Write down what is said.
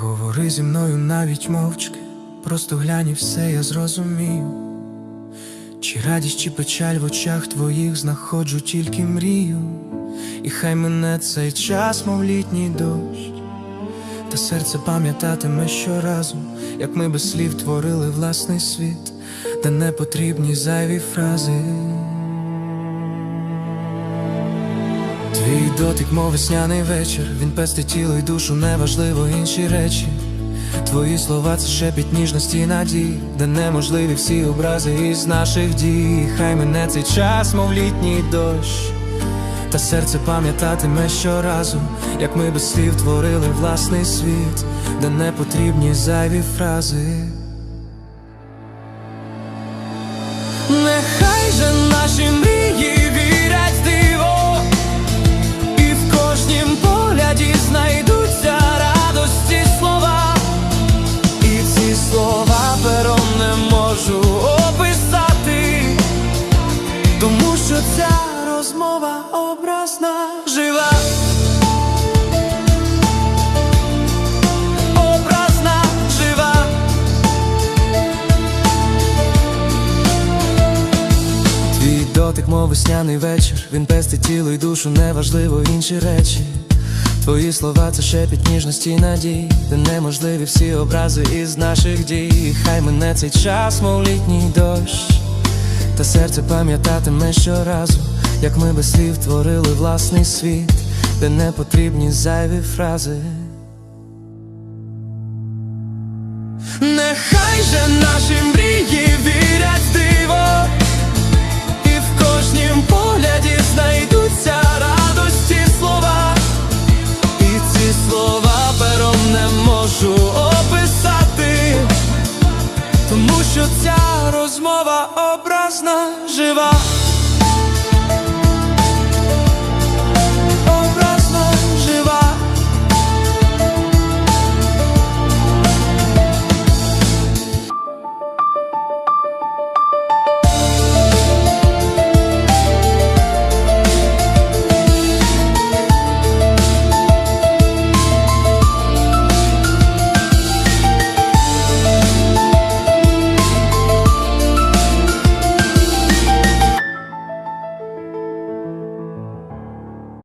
Поговори зі мною навіть мовчки, просто глянь все я зрозумію. Чи радість, чи печаль в очах твоїх знаходжу тільки мрію, і хай мене цей час, мов літній дощ, та серце пам'ятатиме щоразу, як ми без слів творили власний світ, де не потрібні зайві фрази. Твій дотик, мов весняний вечір, він пестить тіло й душу, неважливо інші речі. Твої слова це шепіт ніжності і надій, де неможливі всі образи із наших дій. Хай мене цей час, мов літній дощ, та серце пам'ятатиме щоразу, як ми без слів творили власний світ, де не потрібні зайві фрази. Нехай образна жива. Дотик, мов весняний вечір, він пестить тіло й душу, неважливо інші речі. Твої слова це шепіт ніжності й надій, де неможливі всі образи із наших дій. Хай мене цей час, мов літній дощ, та серце пам'ятатиме щоразу, як ми без слів творили власний світ, де не потрібні зайві фрази. Нехай же наші мрії вірять диво, і в кожнім погляді знайдуться радості слова, і ці слова пером не можу описати, тому що ця розмова образна жива.